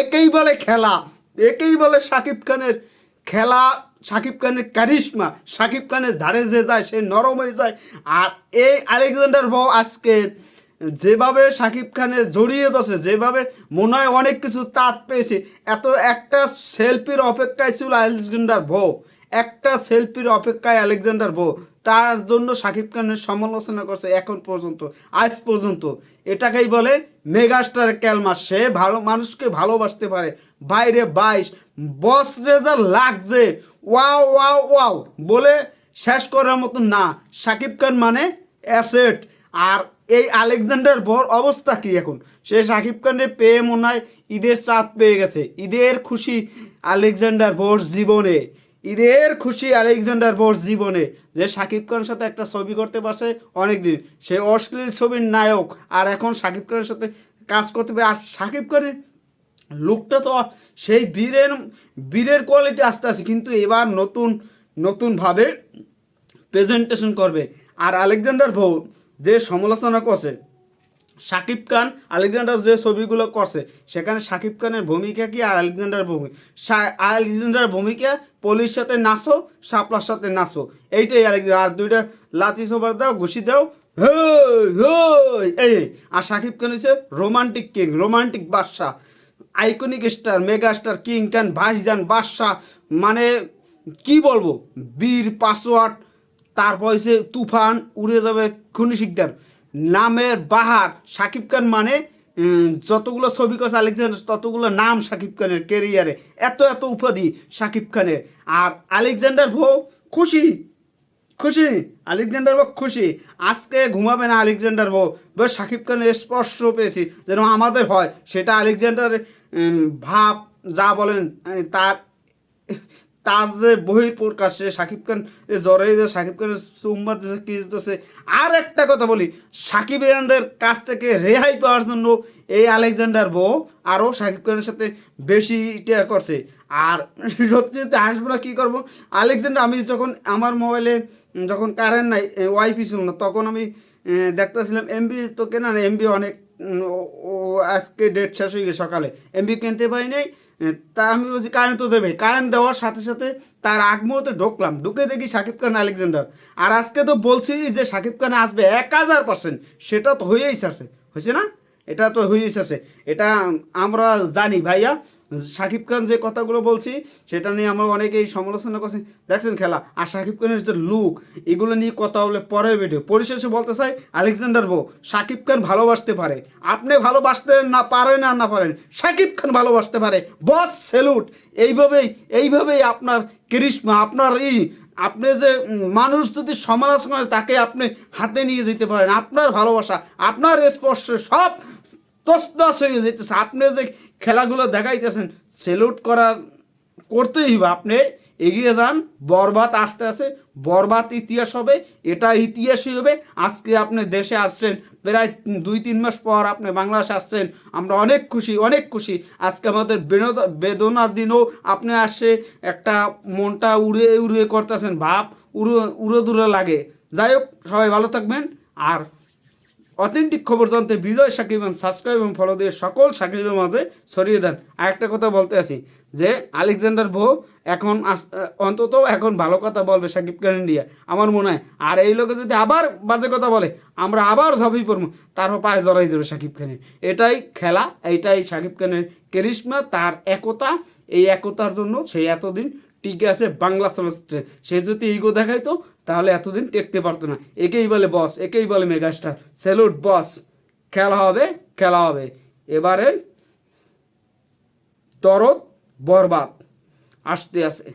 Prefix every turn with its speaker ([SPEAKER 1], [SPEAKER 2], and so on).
[SPEAKER 1] একেই বলে খেলা, একেই বলে শাকিব খানের খেলা শাকিব খানের ক্যারিশমা শাকিব খানের ধারে যে যায় সে নরম হয়ে যায়। আর এই আলেকজান্ডার বউ আজকে যেভাবে শাকিব খানের জড়িয়ে দছে যেভাবে মনে হয় অনেক কিছু তাঁত পেয়েছে, এত একটা সেলফির অপেক্ষায় ছিল আলেকজান্ডার বউ একটা সেলফির অপেক্ষায় আলেকজান্ডার বউ তার জন্য শাকিব খানের সমালোচনা করছে এখন পর্যন্ত, আজ পর্যন্ত। এটাকেই বলে মেগাস্টার ক্যালমা। সে ভালো, মানুষকে ভালোবাসতে পারে। বাইরে বাইশ, বস রেজার লাগছে, ওয়াও ওয়াও ওয়াও বলে শেষ করার মতো না। শাকিব খান মানে অ্যাসেট। আর এই আলেকজান্ডার বর অবস্থা কি এখন? সে শাকিব খানের পেয়ে মনে হয় ঈদের চাঁদ পেয়ে গেছে। ঈদের খুশি আলেকজান্ডার বোর জীবনে। ঈদের খুশি আলেকজান্ডার বোস জীবনে যে শাকিব খানের সাথে একটা ছবি করতে পারছে অনেক দিন সে অশ্লীল ছবির নায়ক। আর এখন শাকিব খানের সাথে কাজ করতে পারে। আর শাকিব খানের লুকটা তো সেই বীরের বীরের কোয়ালিটি আসতে আসে কিন্তু এবার নতুন, নতুনভাবে প্রেজেন্টেশন করবে। আর আলেকজান্ডার ভৌ যে সমালোচনা করছে শাকিব খান আলেকজান্ডার যে ছবিগুলো করছে, সেখানে শাকিব খানের ভূমিকা কি আর আলেকজান্ডার ভূমিকা আলেকজান্ডার ভূমিকা পলির সাথে নাচো শাপলার সাথে নাচো। এইটাই আলেকজান্ডার, আর দুইটা লাতি সোবার দাও, ঘুষি দাও এই আর শাকিব খান হচ্ছে রোমান্টিক কিং রোমান্টিক বাদশাহ iconic star mega star king Khan ভাইজান বাদশাহ। মানে কি বলব, বীর, পাসওয়ার্ড, তারপর হচ্ছে তুফান, উড়ে যাবে খুনি শিকদার। নামের বাহার শাকিব খান মানে যতগুলো ছবি করছে আলেকজান্ডার, ততগুলো নাম শাকিব খানের কেরিয়ারে এত এত উপাধি শাকিব খানের। আর আলেকজান্ডার ভো খুশি খুশি, আলেকজান্ডার বউ খুশি। আজকে ঘুমাবে না আলেকজান্ডার বউ বেশ শাকিব খানের স্পর্শ পেয়েছি, যেন আমাদের হয়। সেটা আলেকজান্ডারের ভাব, যা বলেন তার তার যে বই প্রকাশে শাকিব খান জ্বরে যে শাকিব খানের চুম্বা দিয়েছে আর একটা কথা বলি, সাকিব খানদের কাছ থেকে রেহাই পাওয়ার জন্য এই আলেকজান্ডার বউ আরও শাকিব খানের সাথে বেশি ইটা করছে। আর সত্যি সত্যি আসব না, কী করব? আলেকজান্ডার, আমি যখন আমার মোবাইলে, যখন কারেন্ট নাই ওয়াইফি ছিল না, তখন আমি দেখতেছিলাম, এমবি তো কেনা না এমবি অনেক ও- আজকে ডেট শেষ হয়ে গেছে সকালে। এমবি কিনতে পারি নাই তা আমি বলছি কারেন্ট তো দেবে। কারেন্ট দেওয়ার সাথে সাথে তার আগ ঢুকলাম। ঢুকে দেখি শাকিব খান, আলেকজান্ডার। আর আজকে তো বলছি যে শাকিব খান আসবে এক হাজার পার্সেন্ট সেটা তো হয়েই আসে হয়েছে না? এটা তো হয়েই আসে এটা আমরা জানি ভাইয়া। শাকিব খান যে কথাগুলো বলছি, সেটা নিয়ে আমরা অনেকেই সমালোচনা করছি। দেখছেন খেলা, আর শাকিব খানের যে লুক এগুলো নিয়ে কথা বলে পরের ভিডিও পরিশেষে বলতে চাই আলেকজান্ডার বউ শাকিব খান ভালোবাসতে পারে। আপনি ভালোবাসতে না পারেন আর না পারেন শাকিব খান ভালোবাসতে পারে। বস সেলুট এইভাবেই এইভাবেই আপনার করিশ্মা আপনার ই, আপনি যে মানুষ যদি সমালোচনা তাকে আপনি হাতে নিয়ে যেতে পারেন। আপনার ভালোবাসা, আপনার স্পর্শ, সব তসদাস হয়ে যেতেছে আপনি যে খেলাগুলো দেখাইতেছেন সেলুট করার করতেই হবে আপনি এগিয়ে যান, বরবাদ আসতে আসে বরবাদ ইতিহাস হবে, এটা ইতিহাসই হবে। আজকে আপনি দেশে আসছেন, প্রায় দুই তিন মাস পর আপনি বাংলাদেশে আসছেন, আমরা অনেক খুশি অনেক খুশি। আজকে আমাদের বেদনা বেদনার দিনও আপনি আসে, একটা মনটা উড়ে উড়ে করতেছেন, ভাব উড়ে উড়ে দূরে লাগে। যাই হোক, সবাই ভালো থাকবেন, আর অথেন্টিক খবর জানতে বিজয় সাকিব সাবস্ক্রাইব এবং ফলো দিয়ে সকল সাকিবের মাঝে ছড়িয়ে দেন। আর একটা কথা বলতে আছি যে আলেকজান্ডার বউ এখন অন্তত এখন ভালো কথা বলবে সাকিব খান ইন্ডিয়া। আমার মনে হয়, আর এই লোকে যদি আবার বাজে কথা বলে, আমরা আবার ঝাঁপিয়ে পড়ব তারপর পায়ে জড়াই দেবে সাকিব খানের। এটাই খেলা, এইটাই সাকিব খানের কেরিশমা তার একতা। এই একতার জন্য সে এতদিন টিকে আছে বাংলা চলচ্চিত্রে। সে যদি ইগো দেখাইতো, তাহলে এতদিন টেকতে পারতো না। একেই বলে বস একেই বলে মেগাস্টার স্যালুট বস খেলা হবে খেলা হবে। এবারে তরত বরবাদ। আসতে আসে